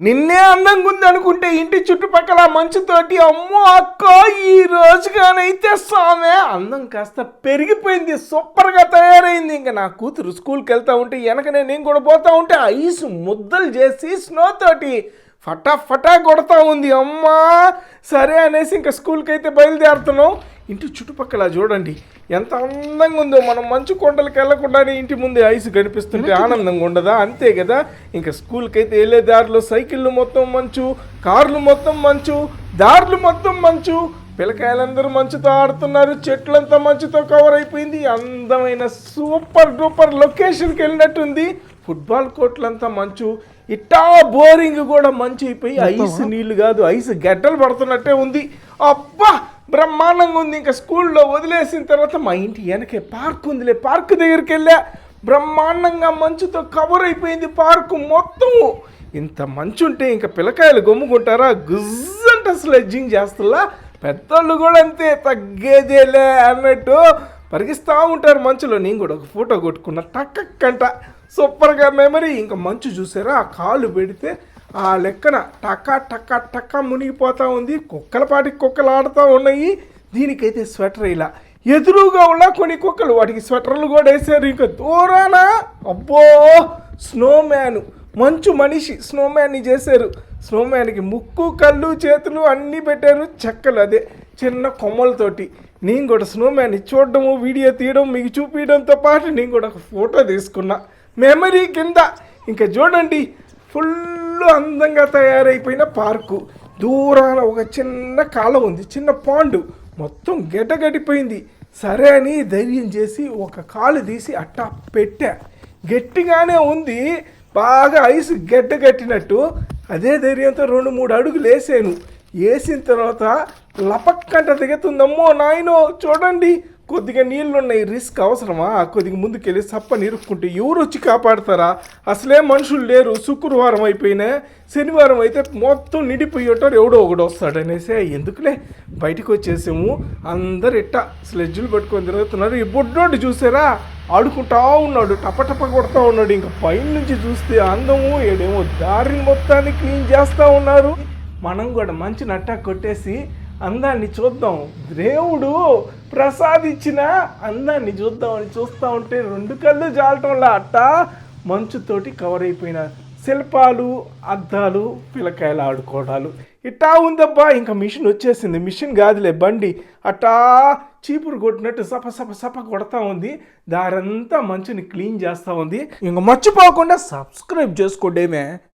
నిన్నే అందంగా ఉంది అనుకుంటే ఇంటి చుట్టుపక్కల మంచుతోటి అమ్మో అక్క ఈ రోజుగానైతే సామె. అందం కాస్త పెరిగిపోయింది సూపర్గా తయారైంది. ఇంకా నా కూతురు స్కూల్కి వెళ్తా ఉంటే వెనకనే నేను కూడా పోతా ఉంటే ఐస్ ముద్దలు చేసి స్నో తోటి ఫటా ఫటా కొడతా ఉంది. అమ్మా! సరే అనేసి ఇంకా స్కూల్కి అయితే బయలుదేరుతున్నాం. ఇంటి చుట్టుపక్కల చూడండి ఎంత అందంగా ఉందో. మనం మంచు కొండలకు వెళ్ళకుండానే ఇంటి ముందే ఐస్ కనిపిస్తుంటే ఆనందంగా ఉండదా? అంతే కదా? ఇంకా స్కూల్కి అయితే వెళ్ళే దారిలో సైకిళ్ళు మొత్తం మంచు కార్లు మొత్తం మంచు దారులు మొత్తం మంచు. పిల్లకాయలందరూ మంచుతో ఆడుతున్నారు చెట్లంతా మంచుతో కవర్ అయిపోయింది. అందమైన సూపర్ డూపర్ లొకేషన్కి వెళ్ళినట్టుంది. ఫుట్బాల్ కోర్టులంతా మంచు ఇట్టా బోరింగ్ కూడా మంచు అయిపోయి ఐస్ నీళ్ళు కాదు ఐస్ గడ్డలు పడుతున్నట్టే ఉంది. అబ్బా! బ్రహ్మాండంగా ఉంది. ఇంకా స్కూల్లో వదిలేసిన తర్వాత మా ఇంటి వెనకే పార్క్ ఉందిలే. పార్క్ దగ్గరికి వెళ్ళా. బ్రహ్మాండంగా మంచుతో కవర్ అయిపోయింది పార్కు మొత్తము ఇంత మంచు ఉంటే ఇంకా పిల్లకాయలు గమ్ముకుంటారా? గుజ్జంట స్లెడ్జింగ్ చేస్తున్నా పెద్దోళ్ళు కూడా అంతే తగ్గేదేలే అన్నట్టు పరిగిస్తూ ఉంటారు మంచులో. నేను కూడా ఒక ఫోటో కొట్టుకున్నా టక్కకంట. సూపర్గా మెమరీ ఇంకా మంచు చూసారా? ఆ కాలు పెడితే ఆ లెక్కన టకా టకా టకా మునిగిపోతూ ఉంది. కుక్కల పాటికి కుక్కలు ఆడుతూ ఉన్నాయి. దీనికైతే స్వెటర్ ఇలా. ఎదురుగా ఉన్న కొన్ని కుక్కలు వాటికి స్వెటర్లు కూడా వేసారు ఇంకా దూరాన అబ్బో స్నోమ్యాన్. మంచు మనిషి స్నోమ్యాన్ని చేశారు. స్నోమ్యాన్కి ముక్కు కళ్ళు చేతులు అన్నీ పెట్టారు. చెక్కలు అదే చిన్న కొమ్మలతోటి. నేను కూడా స్నోమ్యాన్ని చూడడము వీడియో తీయడం మీకు చూపించడంతో పాటు నేను కూడా ఒక ఫోటో తీసుకున్నా. మెమరీ కింద. ఇంకా చూడండి ఫుల్ అందంగా తయారైపోయిన పార్కు. దూరాన ఒక చిన్న కాలం ఉంది చిన్న పాండు. మొత్తం గెటగడిపోయింది సరే అని ధైర్యం చేసి ఒక కాలు తీసి అట్టా పెట్టా. గట్టిగానే ఉంది. బాగా ఐస్ గడ్డ కట్టినట్టు అదే ధైర్యంతో రెండు మూడు అడుగులు వేసాను. వేసిన తర్వాత లపక్కంట దిగుతుందమ్మో నాయనో చూడండి. కొద్దిగా నీళ్ళు ఉన్నాయి రిస్క్ అవసరమా? కొద్దిగా ముందుకెళ్ళి సప్ప నిరుక్కుంటే ఎవరు వచ్చి కాపాడతారా? అసలే మనుషులు లేరు. శుక్రవారం అయిపోయినా శనివారం అయితే మొత్తం నిండిపోయేటారు ఎవడో ఒకడు వస్తాడనేసి ఎందుకులే? బయటకు వచ్చేసాము అందరు ఇట్ట స్లెడ్జులు పట్టుకొని తిరుగుతున్నారు. ఈ బొడ్డోడు చూసారా? ఆడుకుంటా ఉన్నాడు. టపటప కొడతా ఉన్నాడు. ఇంకా పైన నుంచి చూస్తే అందము ఏడేమో దారిని మొత్తాన్ని క్లీన్ చేస్తూ ఉన్నారు. మనం కూడా మంచి నట్టా కొట్టేసి అందాన్ని చూద్దాం. దేవుడు ప్రసాదించిన అందాన్ని చూద్దామని చూస్తూ ఉంటే రెండు కళ్ళు జాలటంలా అట్ట మంచుతోటి కవర్ అయిపోయిన శిల్పాలు అద్దాలు పిల్లకాయలు ఆడుకోవడాలు. ఇట్టా ఉందబ్బా ఇంకా మిషన్ వచ్చేసింది. మిషన్ కాదులే బండి. అట్టా చీపురు కొట్టినట్టు సప సప సప కొడతా ఉంది. దారంతా మంచుని క్లీన్ చేస్తూ ఉంది. ఇంక మర్చిపోకుండా సబ్స్క్రైబ్ చేసుకోండేమే.